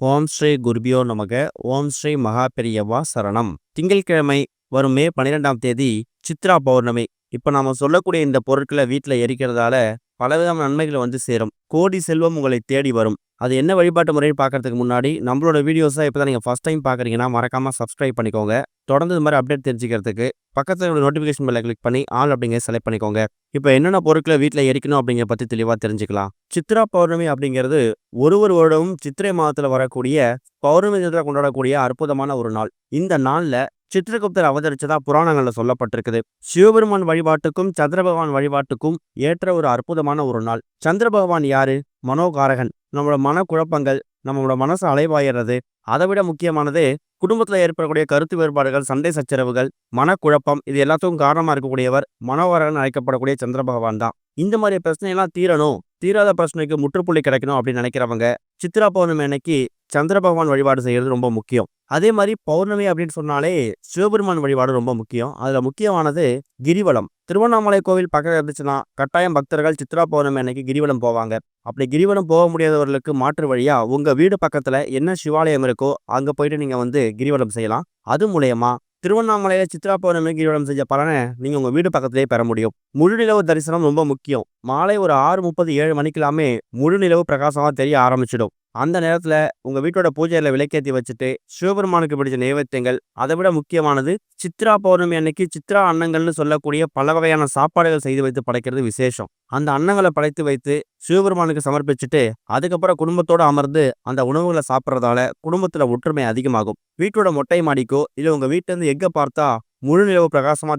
ஓம் ஸ்ரீ குருபியோ நமக. ஓம் ஸ்ரீ மகா பெரியவா சரணம். திங்கட்கிழமை வரும் மே பன்னிரெண்டாம் தேதி சித்ரா பௌர்ணமி. இப்போ நாம சொல்லக்கூடிய இந்த பொருட்களை வீட்டில் எரிக்கிறதால பலவிதமான நன்மைகள் வந்து சேரும். கோடி செல்வம் உங்களை தேடி வரும். அது என்ன வழிபாட்டு முறைன்னு பார்க்கறதுக்கு முன்னாடி நம்மளோட வீடியோஸை இப்போ தான் நீங்கள் ஃபஸ்ட் டைம் பார்க்குறீங்கன்னா மறக்காமல் சப்ஸ்கிரைப் பண்ணிக்கோங்க. தொடர்ந்து இது மாதிரி அப்டேட் தெரிஞ்சுக்கிறதுக்கு பக்கத்தில் நோட்டிஃபிகேஷன் பெல்லை கிளிக் பண்ணி ஆல் அப்படிங்கிற செலக்ட் பண்ணிக்கோங்க. இப்போ என்னென்ன பொருட்களை வீட்டில் எரிக்கணும் அப்படிங்கிற பற்றி தெளிவாக தெரிஞ்சுக்கலாம். சித்ரா பௌர்ணமி அப்படிங்கிறது ஒரு ஒரு வருடமும் சித்திரை மாதத்தில் வரக்கூடிய பௌர்ணமி தினத்தில் கொண்டாடக்கூடிய அற்புதமான ஒரு நாள். இந்த நாளில் சித்திரகுப்தர் அவதரிச்சதா புராணங்கள்ல சொல்லப்பட்டிருக்குது. சிவபெருமான் வழிபாட்டுக்கும் சந்திர பகவான் வழிபாட்டுக்கும் ஏற்ற ஒரு அற்புதமான ஒரு நாள். சந்திர பகவான் யாரு? மனோகாரகன். நம்மளோட மனக்குழப்பங்கள் நம்மளோட மனசு அலைவாயிறது அதை விட முக்கியமானது குடும்பத்தில் ஏற்படக்கூடிய கருத்து வேறுபாடுகள் சண்டை சச்சரவுகள் மனக்குழப்பம் இது எல்லாத்துக்கும் காரணமா இருக்கக்கூடியவர் மனோகாரகன் அழைக்கப்படக்கூடிய சந்திர பகவான் தான். இந்த மாதிரி பிரச்சனையெல்லாம் தீரணும். தீராத பிரச்சனைக்கு முற்றுப்புள்ளி கிடைக்கணும் அப்படின்னு நினைக்கிறவங்க சித்ரா பௌர்ணமி அன்னைக்கு சந்திர பகவான் வழிபாடு செய்யறது ரொம்ப முக்கியம். அதே மாதிரி பௌர்ணமி அப்படின்னு சொன்னாலே சிவபெருமான் வழிபாடு ரொம்ப முக்கியம். அதில் முக்கியமானது கிரிவலம். திருவண்ணாமலை கோவில் பக்கம் இருந்துச்சுன்னா கட்டாயம் பக்தர்கள் சித்ரா பௌர்ணமி அன்னைக்கு கிரிவலம் போவாங்க. அப்படி கிரிவலம் போக முடியாதவர்களுக்கு மாற்று வழியா உங்க வீடு பக்கத்துல என்ன சிவாலயம் இருக்கோ அங்க போயிட்டு நீங்க வந்து கிரிவலம் செய்யலாம். அது மூலயமா திருவண்ணாமலையில சித்ரா பௌர்ணமி கிரிவலம் செஞ்ச பலனை நீங்க உங்க வீடு பக்கத்திலேயே பெற முடியும். முழுநிலவு தரிசனம் ரொம்ப முக்கியம். மாலை ஒரு ஆறு முப்பது ஏழு மணிக்கெல்லாமே முழுநிலவு பிரகாசமாக பிரகாசமா தெரிய ஆரம்பிச்சிடும். அந்த நேரத்துல உங்க வீட்டோட பூஜையில விளக்கேத்தி வச்சுட்டு சிவபெருமானுக்கு பிடிச்ச நைவேத்தியங்கள் அதை விட முக்கியமானது சித்ரா பௌர்ணமி அன்னைக்கு சித்ரா அன்னங்கள்னு சொல்லக்கூடிய பல வகையான சாப்பாடுகள் செய்து வைத்து படைக்கிறது விசேஷம். அந்த அன்னங்களை படைத்து வைத்து சிவபெருமானுக்கு சமர்ப்பிச்சுட்டு அதுக்கப்புறம் குடும்பத்தோடு அமர்ந்து அந்த உணவுகளை சாப்பிட்றதால குடும்பத்துல ஒற்றுமை அதிகமாகும். வீட்டோட மொட்டை மாடிக்கோ இல்லை உங்க வீட்டிலேருந்து எங்கே எங்க பார்த்தா முழு நிலவு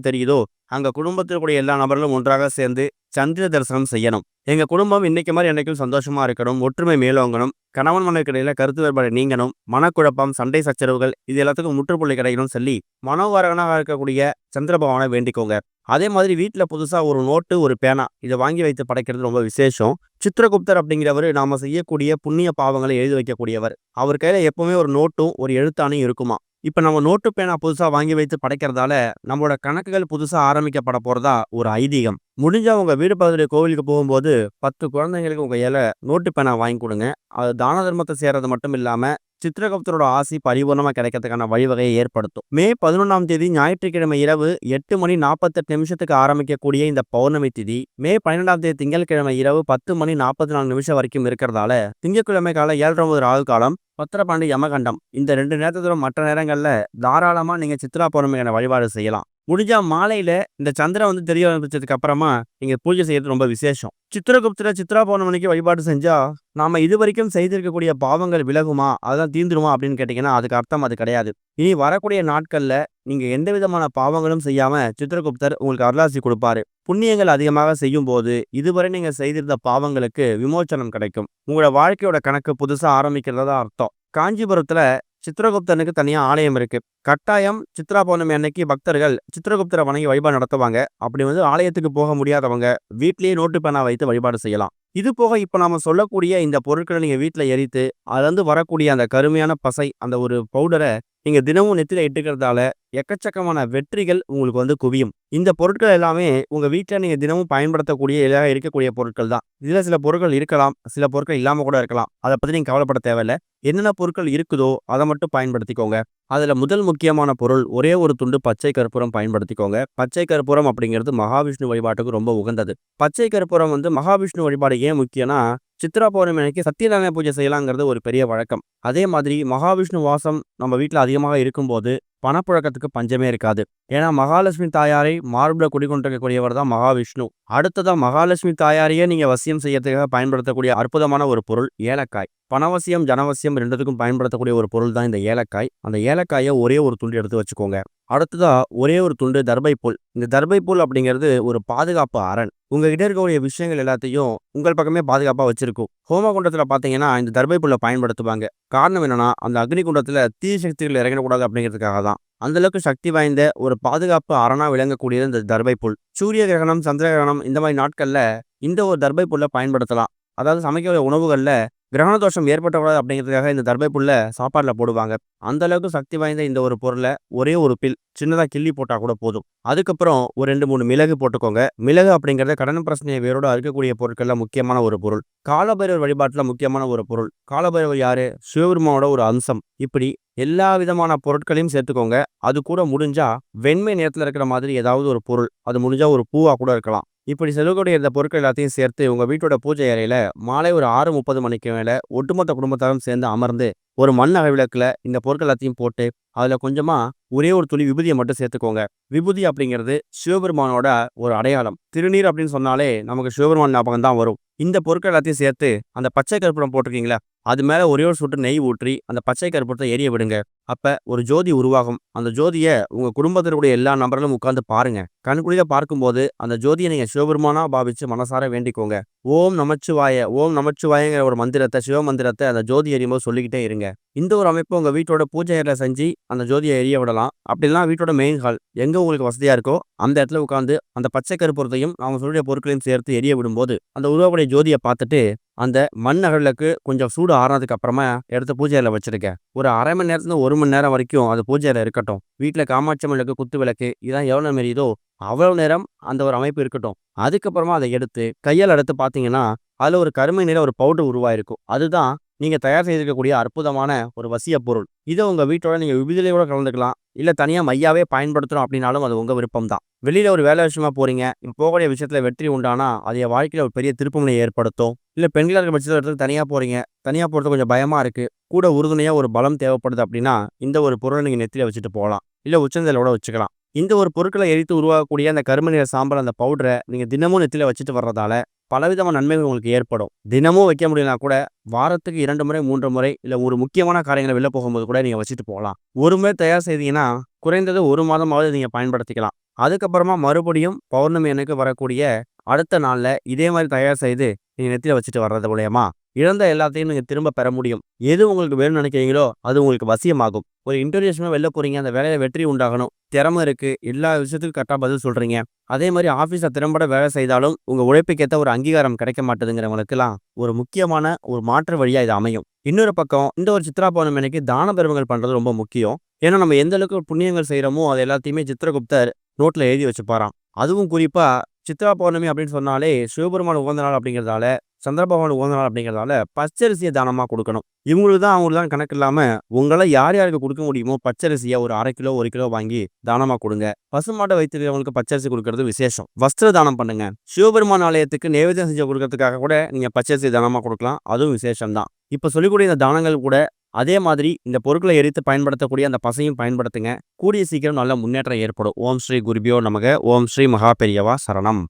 தெரியுதோ அங்கே குடும்பத்தில் கூடிய எல்லா நபர்களும் ஒன்றாக சேர்ந்து சந்திர தரிசனம் செய்யணும். எங்கள் குடும்பம் இன்னைக்கு மாதிரி என்னைக்கும் சந்தோஷமாக இருக்கணும் ஒற்றுமை மேலோங்கணும் கணவன் மனக்கிடையில் கருத்து வேறுபாடு நீங்கணும் மனக்குழப்பம் சண்டை சச்சரவுகள் இது எல்லாத்துக்கும் முற்றுப்புள்ளி கிடைக்கணும் சொல்லி மனோவாரகனாக இருக்கக்கூடிய சந்திர பகவானை வேண்டிக்கோங்க. அதே மாதிரி வீட்டில் புதுசாக ஒரு நோட்டு ஒரு பேனா இதை வாங்கி வைத்து படைக்கிறது ரொம்ப விசேஷம். சித்திரகுப்தர் அப்படிங்கிறவர் நாம செய்யக்கூடிய புண்ணிய பாவங்களை எழுதி வைக்கக்கூடியவர். அவர் கையில் எப்பவுமே ஒரு நோட்டும் ஒரு எழுத்தானையும் இருக்குமா? இப்போ நம்ம நோட்டு பேனா புதுசாக வாங்கி வைத்து படைக்கிறதால நம்மளோட கணக்குகள் புதுசாக ஆரம்பிக்கப்பட போகிறதா ஒரு ஐதீகம். முடிஞ்சால் உங்கள் வீடு பகுதியில் கோவிலுக்கு போகும்போது பத்து குழந்தைங்களுக்கு உங்கள் இலை நோட்டு பேனா வாங்கி கொடுங்க. அது தான தர்மத்தை சேர்றது மட்டும் இல்லாமல் சித்திரகுப்தரோட ஆசி பரிபூர்ணமாக கிடைக்கிறதுக்கான வழிவகையை ஏற்படுத்தும். மே பதினொன்றாம் தேதி ஞாயிற்றுக்கிழமை இரவு எட்டு மணி நாற்பத்தெட்டு நிமிஷத்துக்கு ஆரம்பிக்கக்கூடிய இந்த பௌர்ணமி திதி மே பன்னிரெண்டாம் தேதி திங்கட்கிழமை இரவு பத்து மணி நாற்பத்தி நாலு நிமிஷம் வரைக்கும் இருக்கிறதால திங்கட்கிழமை காலை ஏழரை ஒன்பது ராகு காலம் பத்திரபாண்டி யமகண்டம். இந்த ரெண்டு நேரத்தோட மற்ற நேரங்களில் தாராளமாக நீங்கள் சித்ரா பௌர்ணமிக்கான வழிபாடு செய்யலாம். முடிஞ்சா மாலையில இந்த சந்திரன் வந்து தெரிய ஆரம்பிச்சதுக்கு அப்புறமா நீங்க பூஜை செய்யறது ரொம்ப விசேஷம். சித்திரகுப்தர சித்ரா பௌர்ணமிக்கு வழிபாடு செஞ்சா நாம இது வரைக்கும் செய்திருக்கக்கூடிய பாவங்கள் விலகுமா? அதெல்லாம் தீந்துருமா? அப்படின்னு கேட்டீங்கன்னா அதுக்கு அர்த்தம் அது கிடையாது. இனி வரக்கூடிய நாட்கள்ல நீங்க எந்த விதமான பாவங்களும் செய்யாம சித்திரகுப்தர் உங்களுக்கு அருளாசி கொடுப்பாரு. புண்ணியங்கள் அதிகமாக செய்யும் போது இதுவரை நீங்க செய்திருந்த பாவங்களுக்கு விமோச்சனம் கிடைக்கும். உங்களோட வாழ்க்கையோட கணக்கு புதுசா ஆரம்பிக்கிறதா அர்த்தம். காஞ்சிபுரத்துல சித்திரகுப்தனுக்கு தனியாக ஆலயம் இருக்கு. கட்டாயம் சித்ரா பௌர்ணமி அன்னைக்கு பக்தர்கள் சித்திரகுப்தரை வணங்கி வழிபாடு நடத்துவாங்க. அப்படி வந்து ஆலயத்துக்கு போக முடியாதவங்க வீட்லேயே நோட்டு பேனா வைத்து வழிபாடு செய்யலாம். இது போக இப்போ நாம சொல்லக்கூடிய இந்த பொருட்களை நீங்கள் வீட்டில் எரித்து அதுலேருந்து வரக்கூடிய அந்த கருமையான பசை அந்த ஒரு பவுடரை நீங்கள் தினமும் நெத்தில இட்டுக்கிறதால எக்கச்சக்கமான வெற்றிகள் உங்களுக்கு வந்து குவியும். இந்த பொருட்கள் எல்லாமே உங்கள் வீட்டில் நீங்கள் தினமும் பயன்படுத்தக்கூடிய எல்லாம் இருக்கக்கூடிய பொருட்கள் தான். இதில் சில பொருட்கள் இருக்கலாம் சில பொருட்கள் இல்லாமல் கூட இருக்கலாம். அதை பற்றி நீங்கள் கவலைப்பட தேவையில்ல. என்னென்ன பொருட்கள் இருக்குதோ அதை மட்டும் பயன்படுத்திக்கோங்க. அதில் முதல் முக்கியமான பொருள் ஒரே ஒரு துண்டு பச்சை கற்பூரம் பயன்படுத்திக்கோங்க. பச்சை கற்பூரம் அப்படிங்கிறது மகாவிஷ்ணு வழிபாட்டுக்கு ரொம்ப உகந்தது. பச்சை கற்பூரம் வந்து மகாவிஷ்ணு வழிபாடு ஏன் முக்கியம்னா சித்ரா பௌர்ணமி அன்னைக்கு சத்தியநாராயண பூஜை செய்யலாங்கிறது ஒரு பெரிய வழக்கம். அதே மாதிரி மகாவிஷ்ணு வாசம் நம்ம வீட்டில் அதிகமாக இருக்கும்போது பணப்புழக்கத்துக்கு பஞ்சமே இருக்காது. ஏன்னா மகாலட்சுமி தாயாரை மார்பில் குடிக்கொண்டிருக்கக்கூடியவர் தான் மகாவிஷ்ணு. அடுத்ததான் மகாலட்சுமி தாயாரையே நீங்க வசியம் செய்யறதுக்காக பயன்படுத்தக்கூடிய அற்புதமான ஒரு பொருள் ஏலக்காய். பணவசியம் ஜனவசியம் ரெண்டுத்துக்கும் பயன்படுத்தக்கூடிய ஒரு பொருள் தான் இந்த ஏலக்காய். அந்த ஏலக்காயை ஒரே ஒரு துண்டு எடுத்து வச்சுக்கோங்க. அடுத்ததா ஒரே ஒரு துண்டு தர்பை புல் இந்த தர்பை புல் அப்படிங்கிறது ஒரு பாதுகாப்பு அரண். உங்ககிட்ட இருக்கக்கூடிய விஷயங்கள் எல்லாத்தையும் உங்கள் பக்கமே பாதுகாப்பாக வச்சிருக்கும். ஹோமகுண்டத்தில் பார்த்தீங்கன்னா இந்த தர்பை புல்லை பயன்படுத்துவாங்க. காரணம் என்னன்னா அந்த அக்னிகுண்டத்தில் தீ சக்திகள் இறங்கிடக்கூடாது அப்படிங்கிறதுக்காக தான். அந்த அளவுக்கு சக்தி வாய்ந்த ஒரு பாதுகாப்பு அரணா விளங்கக்கூடியது இந்த தர்பை புல் சூரிய கிரகணம் சந்திர கிரகணம் இந்த மாதிரி நாட்களில் இந்த ஒரு தர்பை புல்லை பயன்படுத்தலாம். அதாவது சமைக்கக்கூடிய உணவுகளில் கிரகண தோஷம் ஏற்படக்கூடாது அப்படிங்கிறதுக்காக இந்த தர்பை புல்லை சாப்பாட்டில் போடுவாங்க. அந்த அளவுக்கு சக்தி வாய்ந்த இந்த ஒரு பொருளை ஒரே ஒரு பில் சின்னதாக கிள்ளி போட்டால் கூட போதும். அதுக்கப்புறம் ஒரு ரெண்டு மூணு மிளகு போட்டுக்கோங்க. மிளகு அப்படிங்கிறத கடன் பிரச்சனையை வேரோட அறுக்கக்கூடிய பொருட்களில் முக்கியமான ஒரு பொருள். காலபைரவர் வழிபாட்டில் முக்கியமான ஒரு பொருள். காலபைரவர் யாரு? சிவபெருமானோட ஒரு அம்சம். இப்படி எல்லா விதமான பொருட்களையும் சேர்த்துக்கோங்க. அது கூட முடிஞ்சா வெண்மை நேரத்தில் இருக்கிற மாதிரி ஏதாவது ஒரு பொருள். அது முடிஞ்சா ஒரு பூவாக கூட இருக்கலாம். இப்படி செலவுக்கூடிய இந்த பொருட்கள் எல்லாத்தையும் சேர்த்து உங்க வீட்டோட பூஜை அறையில மாலை ஒரு ஆறு முப்பது மணிக்கு மேல ஒட்டுமொத்த குடும்பத்தாரும் சேர்ந்து அமர்ந்து ஒரு மண் அகவிளக்கில் இந்த பொருட்கள் எல்லாத்தையும் போட்டு அதுல கொஞ்சமா ஒரே ஒரு துளி விபூதியை மட்டும் சேர்த்துக்கோங்க. விபூதி அப்படிங்கிறது சிவபெருமானோட ஒரு அடையாளம். திருநீர் அப்படின்னு சொன்னாலே நமக்கு சிவபெருமான் ஞாபகம் தான் வரும். இந்த பொருட்கள் எல்லாத்தையும் சேர்த்து அந்த பச்சை கற்பூரம் போட்டிருக்கீங்களா? அது மேல ஒரே ஒரு சுட்டு நெய் ஊற்றி அந்த பச்சை கற்பூரத்தை எரிய விடுங்க. அப்போ ஒரு ஜோதி உருவாகும். அந்த ஜோதியை உங்கள் குடும்பத்தினுடைய எல்லா நபர்களும் உட்காந்து பாருங்க. கண்குளிர பார்க்கும்போது அந்த ஜோதியை நீங்கள் சிவபெருமானா பாவிச்சு மனசார வேண்டிக்கோங்க. ஓம் நமச்சிவாய ஓம் நமச்சிவாயங்கிற ஒரு மந்திரத்தை சிவ மந்திரத்தை அந்த ஜோதி எரியும்போது சொல்லிக்கிட்டே இருங்க. இந்த ஒரு அமைப்பு உங்கள் வீட்டோட பூஜை அறையில செஞ்சு அந்த ஜோதியை எரிய விடலாம். அப்படிலாம் வீட்டோட மெயின் ஹால் எங்கே உங்களுக்கு வசதியாக இருக்கோ அந்த இடத்துல உட்காந்து அந்த பச்சை கருப்புறத்தையும் அவங்க சொல்லிய பொருட்களையும் சேர்த்து எரிய விடும்போது அந்த உருவாவுடைய ஜோதியை பார்த்துட்டு அந்த மண் அகலுக்கு கொஞ்சம் சூடு ஆறினதுக்கு அப்புறமா எடுத்து பூஜை அறையில வச்சிருக்கேன் ஒரு அரை மணி நேரத்துல ஒரு மணி நேரம் வரைக்கும் அது பூஜை இருக்கட்டும். வீட்டில் காமாட்சி விளக்கு குத்து விளக்கு இதான் எவ்வளோ மெரியுதோ அவ்வளோ நேரம் அந்த ஒரு அமைப்பு இருக்கட்டும். அதுக்கப்புறமா அதை எடுத்து கையால் எடுத்து பார்த்தீங்கன்னா அதில் ஒரு கருமை நிற ஒரு பவுடர் உருவாயிருக்கும். அதுதான் நீங்கள் தயார் செய்திருக்கக்கூடிய அற்புதமான ஒரு வசிய பொருள். இதை உங்கள் வீட்டோட நீங்கள் விபதிலையோட கலந்துக்கலாம். இல்லை தனியாக மையாவே பயன்படுத்தணும் அப்படின்னாலும் அது உங்கள் விருப்பம் தான். வெளியில் ஒரு வேலை விஷயமா போகிறீங்க போகக்கூடிய விஷயத்தில் வெற்றி உண்டானா அது என் வாழ்க்கையில் ஒரு பெரிய திருப்புமுனை ஏற்படுத்தும். இல்லை பெண்களாக இருக்க பட்சத்தில் இடத்துக்கு தனியாக போகிறீங்க தனியாக போகிறது கொஞ்சம் பயமாக இருக்குது கூட உறுதுணையாக ஒரு பலம் தேவைப்படுது அப்படின்னா இந்த ஒரு பொருளை நீங்கள் நெத்தியில் வச்சுட்டு போகலாம். இல்லை உச்சந்தலோட வச்சுக்கலாம். இந்த ஒரு பொருட்களை எரித்து உருவாக்கக்கூடிய அந்த கரும நிற சாம்பல் அந்த பவுடரை நீங்கள் தினமும் நெத்தியில் வச்சுட்டு வர்றதால பலவிதமான நன்மைகள் உங்களுக்கு ஏற்படும். தினமும் வைக்க முடியலனா கூட வாரத்துக்கு இரண்டு முறை மூன்று முறை இல்லை ஒரு முக்கியமான காரியங்களை வெளில போகும்போது கூட நீங்கள் வச்சுட்டு போகலாம். ஒரு முறை தயார் செய்தீங்கன்னா குறைந்தது ஒரு மாதமாவது நீங்கள் பயன்படுத்திக்கலாம். அதுக்கப்புறமா மறுபடியும் பௌர்ணமி எனக்கு வரக்கூடிய அடுத்த நாளில் இதே மாதிரி தயார் செய்து நீங்கள் நெத்தியில் வச்சுட்டு வர்றது மூலயமா இழந்த எல்லாத்தையும் நீங்கள் திரும்ப பெற முடியும். எது உங்களுக்கு வேணும்னு நினைக்கிறீங்களோ அது உங்களுக்கு வசியமாகும். ஒரு இன்டர்வியூஷனாக வெளில போகிறீங்க அந்த வேலையில் வெற்றி உண்டாகணும். திறமை இருக்குது எல்லா விஷயத்துக்கும் கரெக்டாக பதில் சொல்கிறீங்க அதே மாதிரி ஆஃபீஸில் திறம்பட வேலை செய்தாலும் உங்கள் உழைப்புக்கேற்ற ஒரு அங்கீகாரம் கிடைக்க மாட்டேதுங்கிறவங்களுக்குலாம் ஒரு முக்கியமான ஒரு மாற்று வழியாக இது அமையும். இன்னொரு பக்கம் இந்த ஒரு சித்ரா பௌர்ணமி தான பெருமைகள் பண்ணுறது ரொம்ப முக்கியம். ஏன்னா நம்ம எந்த அளவுக்கு புண்ணியங்கள் செய்கிறோமோ அது எல்லாத்தையுமே சித்திரகுப்தர் நோட்டில் எழுதி வச்சுப்பாராம். அதுவும் குறிப்பாக சித்ரா பௌர்ணமி அப்படின்னு சொன்னாலே சிவபெருமான் உகந்த நாள் அப்படிங்கிறதால சந்திரபகவான் உகந்த அப்படிங்கிறதால பச்சரிசியை தானமாக கொடுக்கணும். இவங்களுக்கு தான் அவங்களுக்கு தான் கணக்கு இல்லாமல் உங்களால் யார் யாருக்கு கொடுக்க முடியுமோ பச்சரிசியை ஒரு அரை கிலோ ஒரு கிலோ வாங்கி தானமாக கொடுங்க. பசுமாட்டை வைத்திருக்கிறவங்களுக்கு பச்சரிசி கொடுக்கறது விசேஷம். வஸ்திர தானம் பண்ணுங்க. சிவபெருமான் ஆலயத்துக்கு நேவேதம் செஞ்சு கொடுக்கறதுக்காக கூட நீங்கள் பச்சரிசி தானமாக கொடுக்கலாம். அதுவும் விசேஷம் தான். இப்போ சொல்லிக்கூடிய இந்த தானங்கள் கூட அதே மாதிரி இந்த பொருட்களை எரித்து பயன்படுத்தக்கூடிய அந்த பசையும் பயன்படுத்துங்க. கூடிய சீக்கிரம் நல்ல முன்னேற்றம் ஏற்படும். ஓம் ஸ்ரீ குருபியோ நமக. ஓம் ஸ்ரீ மகா பெரியவா சரணம்.